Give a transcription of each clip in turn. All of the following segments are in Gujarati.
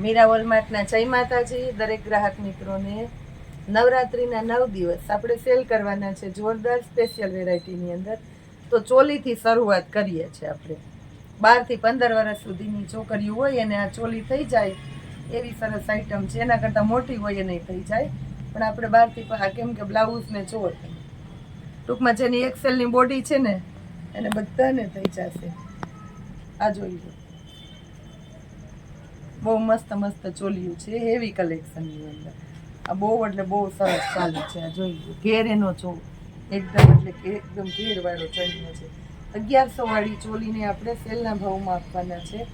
મીરા વોલમાર્ટના જય માતાજી, દરેક ગ્રાહક મિત્રોને નવરાત્રિના નવ દિવસ આપણે સેલ કરવાના છે, જોરદાર સ્પેશિયલ વેરાયટીની અંદર. તો ચોલીથી શરૂઆત કરીએ છીએ આપણે. બારથી પંદર વર્ષ સુધીની છોકરીઓ હોય અને આ ચોલી થઈ જાય, એવી સરસ આઈટમ છે. એના કરતાં મોટી હોય એ નહીં થઈ જાય. પણ આપણે બહારથી આ કેમ કે બ્લાઉઝ ને ચોલ. ટૂંકમાં જેની એક્સેલની બોડી છે ને, એને બધાને થઈ જશે. આ જોઈ બહુ મસ્ત મસ્ત ચોલીયું છે હેવી કલેક્શનની અંદર. આ બહુ એટલે બહુ સરસ ચાલે છે, આ જોઈ લો. ઘેર એનો ચો એકદમ એટલે કે એકદમ ઘેરવાળો ચણિયો છે. અગિયારસો વાળી ચોલીને આપણે સેલના ભાવમાં આપવાના છે,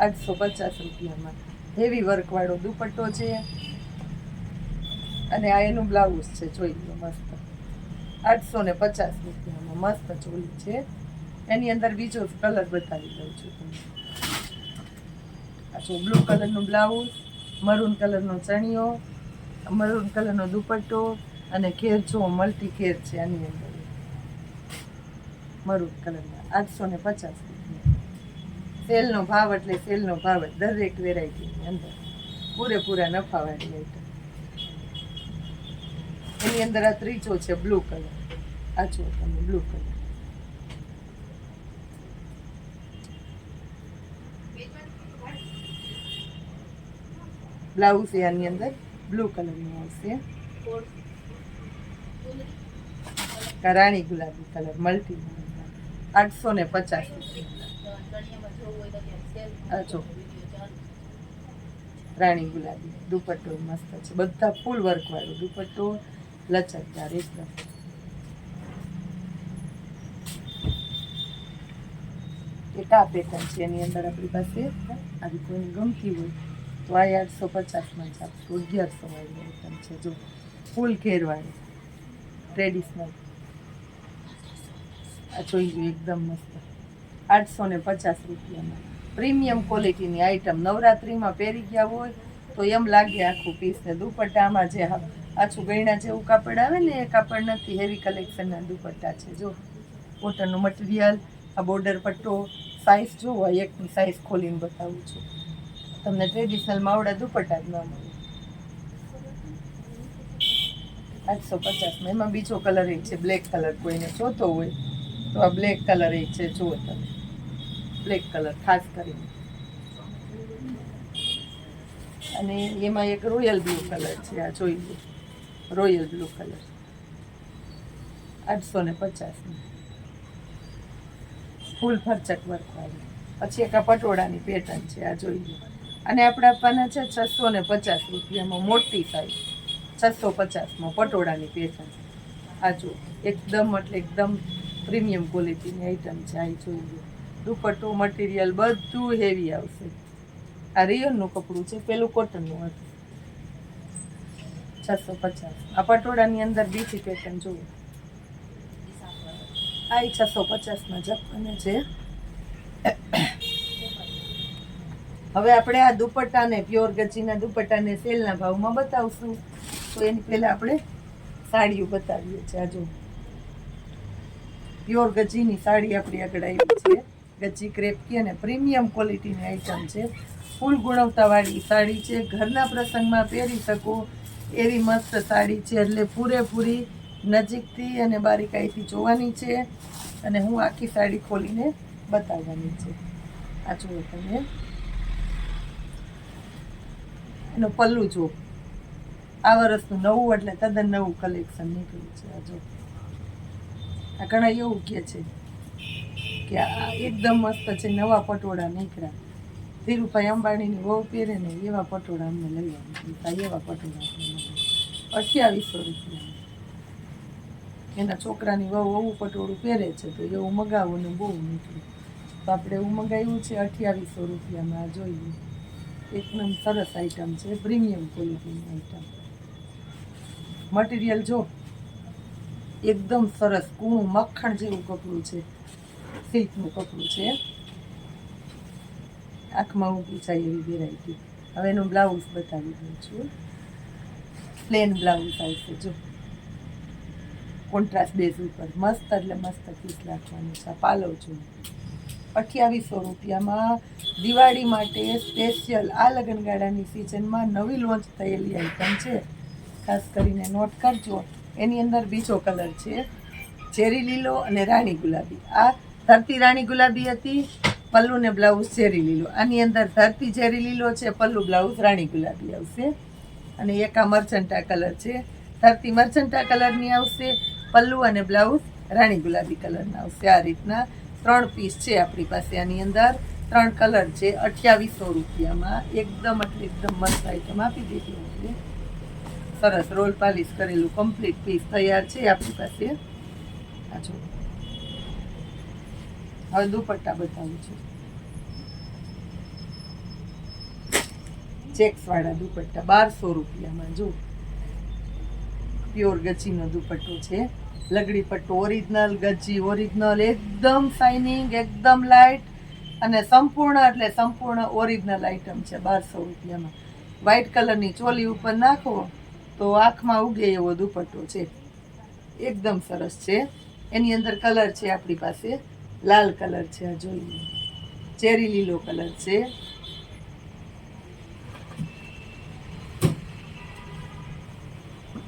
આઠસો પચાસ રૂપિયામાં. હેવી વર્કવાળો દુપટ્ટો છે. અને આ એનું બ્લાઉઝ છે, જોઈ લો મસ્ત. આઠસો ને પચાસ રૂપિયામાં મસ્ત ચોલી છે. એની અંદર બીજો કલર બતાવી દઉં છું તમને. જો બ્લુ કલરનું બ્લાઉઝ, મરૂન કલરનો ચણિયો, મરૂન કલરનો દુપટ્ટો અને ઘેર જો મલ્ટી ઘેર છે આની અંદર. મરૂન કલરના આઠસો ને પચાસ સેલનો ભાવ એટલે સેલનો ભાવ દરેક વેરાયટીની અંદર. પૂરેપૂરા નફાવાળી આઈટમ એની અંદર આ ત્રીજો છે બ્લુ કલર. આ જો તમે બ્લુ કલર. બ્લાઉઝ એ આની અંદર બ્લુ કલરનું આવશે રાણી ગુલાબી કલર મલ્ટી આઠસો ને પચાસ રાણી ગુલાબી દુપટ્ટો મસ્ત છે બધા ફૂલ વર્ક વાળો દુપટ્ટો લચકદાર એકદમ એક આ પેટર્ન છે એની અંદર આપણી પાસે આવી કોઈ ગમતી હોય તો આઠસો પચાસમાં જ આપશું, અગિયારસો વાળી આઈટમ છે, જો ફૂલ ઘેરવાળી ટ્રેડિશનલ આ જોઈ ગયું એકદમ મસ્ત. આઠસો ને પચાસ રૂપિયામાં. પ્રીમિયમ ક્વોલિટીની આઈટમ નવરાત્રિમાં પહેરી ગયા હોય, તો એમ લાગે આખું પીસ ને દુપટ્ટામાં જે આછું ગયણા જેવું કાપડ આવે ને, એ કાપડ નથી હેવી કલેક્શનના દુપટ્ટા છે, જો. કોટનનું મટીરિયલ આ બોર્ડર પટ્ટો સાઇઝ જોવો, એકની સાઇઝ ખોલીને બતાવું છું. તમને ટ્રેડિશનલ માવડા દુપટ્ટા જ ન મળે. આઠસો પચાસમાં. એમાં બીજો કલર એ છે બ્લેક કલર કોઈને જોતો હોય, તો આ બ્લેક કલર એ છે, જુઓ તમે. બ્લેક કલર ખાસ કરીને. અને એમાં એક રોયલ બ્લુ કલર છે, આ જોઈ લો. રોયલ બ્લુ કલર આઠસો ને પચાસની ફૂલ ફરચક વર્કવાળી પછી એક આ પટોળાની પેટર્ન છે, આ જોઈ લો. અને આપણે આપવાના છે છસો ને પચાસ રૂપિયામાં મોટી સાઈઝ. છસો પચાસમાં પટોળાની પેટર્ન. આ જો એકદમ એટલે એકદમ પ્રીમિયમ ક્વોલિટીની આઈટમ છે, આ જોઈ લો દુપટ્ટો મટીરિયલ બધું હેવી આવશે. આ રિયલનું કપડું છે, પેલું કોટનનું હતું. છસો પચાસ. આ પટોળાની અંદર બીજી પેટર્ન જુઓ. આ છસો પચાસમાં જ આપવાના છે. હવે આપણે આ દુપટ્ટાને, પ્યોર ગચીના દુપટ્ટાને સેલના ભાવમાં બતાવશું. તો એની પહેલાં આપણે સાડીઓ બતાવીએ છીએ. આ પ્યોર ગચીની સાડી આપણી આગળ આવી છે. ગચી ક્રેપકી અને પ્રીમિયમ ક્વોલિટીની આઈટમ છે. ફૂલ ગુણવત્તાવાળી સાડી છે. ઘરના પ્રસંગમાં પહેરી શકો એવી મસ્ત સાડી છે. એટલે પૂરેપૂરી નજીકથી અને બારીકાઈથી જોવાની છે. અને હું આખી સાડી ખોલીને બતાવવાની છે. આ જુઓ તમે. એનું પલ્લું જો આ વર્ષનું નવું એટલે તદ્દન નવું કલેક્શન નીકળ્યું છે આ જો. આ ઘણા એવું કહે છે કે આ એકદમ મસ્ત છે, નવા પટોળા નીકળ્યા. ધીરુભાઈ અંબાણીની વહુ પહેરે ને એવા પટોળા અમને લઈ એવા પટોળા અઠ્યાવીસો રૂપિયા. એના છોકરાની વહુ એવું પટોળું પહેરે છે તો એવું મગાવું ને બહુ નીકળ્યું. તો આપણે એવું મગાવ્યું છે અઠ્યાવીસો રૂપિયામાં, આ જોઈએ એકદમ સરસ આઈટમ છે પ્રીમિયમ ક્વોલિટીની આઈટમ મટીરિયલ જો એકદમ સરસ, કૂણું મક્ખણ જેવું કપડું છે સિલ્કનું કપડું છે. આંખમાં ઊંઘી જાય એવી વેરાયટી હવે એનું બ્લાઉઝ બતાવી દઉં છું. પ્લેન બ્લાઉઝ આવશે જો. કોન્ટ્રાસ્ટ બેઝ ઉપર. મસ્ત એટલે મસ્ત પીસ રાખવાનું છે. પાલવ છું. અઠ્યાવીસો રૂપિયામાં દિવાળી માટે સ્પેશિયલ આ લગ્નગાળાની સિઝનમાં નવી લોન્ચ થયેલી આઈટમ છે. ખાસ કરીને નોટ કરજો. એની અંદર બીજો કલર છે, ઝેરી લીલો અને રાણી ગુલાબી. આ ધરતી રાણી ગુલાબી હતી, પલ્લુ ને બ્લાઉઝ ઝેરી લીલો. આની અંદર ધરતી ઝેરી લીલો છે, પલ્લુ બ્લાઉઝ રાણી ગુલાબી આવશે. અને એક આ મર્ચન્ટા કલર છે. ધરતી મર્ચન્ટા કલરની આવશે, પલ્લુ અને બ્લાઉઝ રાણી ગુલાબી કલરના આવશે. આ રીતના ત્રણ પીસ છે આપણી પાસે આની અંદર. ત્રણ કલર છે, અઠ્યાવીસો રૂપિયામાં. એકદમ એટલે એકદમ મસ્ત આઈટમ આપી દીધી એટલે સરસ રોલ પાલિશ કરેલું કમ્પ્લીટ પીસ તૈયાર છે આપણી પાસે. આ હવે દુપટ્ટા બતાવું છું. ચેક્સવાળા દુપટ્ટા બારસો રૂપિયામાં, જો. પ્યોર ગચીનો દુપટ્ટો છે. લગડી પટ્ટો ઓરિજિનલ ગજી ઓરિજિનલ એકદમ શાઇનિંગ એકદમ લાઇટ અને સંપૂર્ણ એટલે સંપૂર્ણ ઓરિજિનલ આઈટમ છે બારસો રૂપિયામાં. વ્હાઇટ કલરની ચોલી ઉપર નાખો તો આંખમાં ઉગે એવો દુપટ્ટો છે. એકદમ સરસ છે. એની અંદર કલર છે આપણી પાસે. લાલ કલર છે, આ જોઈ ચેરી લીલો કલર છે.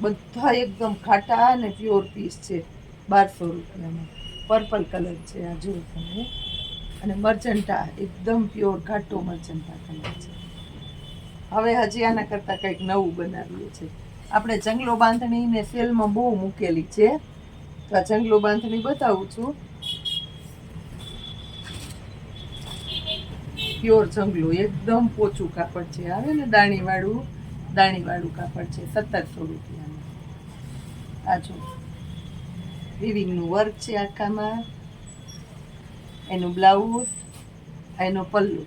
બધા એકદમ ખાટા અને પ્યોર પીસ છે. બારસો રૂપિયામાં. પર્પલ કલર છે આ, જુઓ તમે. અને મર્ચન્ટા એકદમ પ્યોર ઘાટો મર્ચન્ટા કલર છે. હવે હજી આના કરતાં કંઈક નવું બનાવ્યું છે. આપણે જંગલો બાંધણીને સેલમાં બહુ મૂકેલી છે. તો આ જંગલો બાંધણી બતાવું છું. પ્યોર જંગલો, એકદમ પોચું કાપડ છે. આવે ને દાણીવાળું? દાણીવાળું કાપડ છે, સત્તરસો રૂપિયાનું આ જો વિવિંગનું વર્ક છે આખામાં. એનું બ્લાઉઝ એનો પલ્લુ.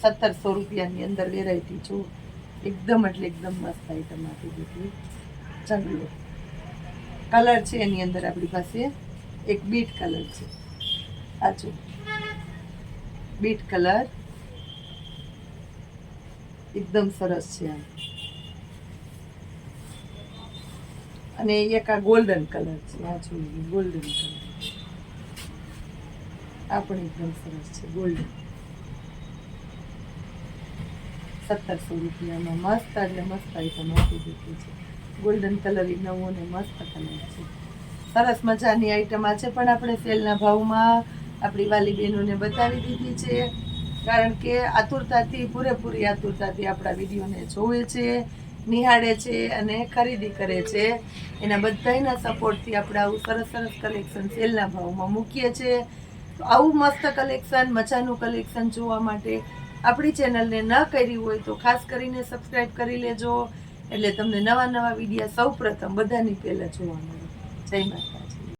સત્તરસો રૂપિયાની અંદર વેરાયટી જો. એકદમ એટલે એકદમ મસ્ત આઈટમ આપી દીધી. ચાલો. કલર છે એની અંદર આપણી પાસે. એક બીટ કલર છે. આ બીટ કલર એકદમ સરસ છે આ. અને એક આ ગોલ્ડન કલર છે, આ જોઈએ ગોલ્ડન કલર આ પણ એકદમ સરસ છે ગોલ્ડન સત્તરસો રૂપિયામાં મસ્ત એટલે મસ્ત આઈટમ આપી દીધી છે. ગોલ્ડન કલર એ નવો ને મસ્ત કલર છે. સરસ મજાની આઈટમ આ છે, પણ આપણે સેલના ભાવમાં આપણી વાલી બહેનોને બતાવી દીધી છે. કારણ કે આતુરતાથી, પૂરેપૂરી આતુરતાથી આપણા વિડીયોને જોવે છે. નિહાળે છે અને ખરીદી કરે છે. એના બધાના સપોર્ટથી આપણે આવું સરસ સરસ કલેક્શન સેલના ભાવમાં મૂકીએ છીએ. આવું મસ્ત કલેક્શન મજાનું કલેક્શન જોવા માટે આપણી ચેનલને ન કરી હોય તો ખાસ કરીને સબસ્ક્રાઈબ કરી લેજો. એટલે તમને નવા નવા વિડીયા સૌ પ્રથમ બધાની પહેલાં જોવા મળે. જય માતા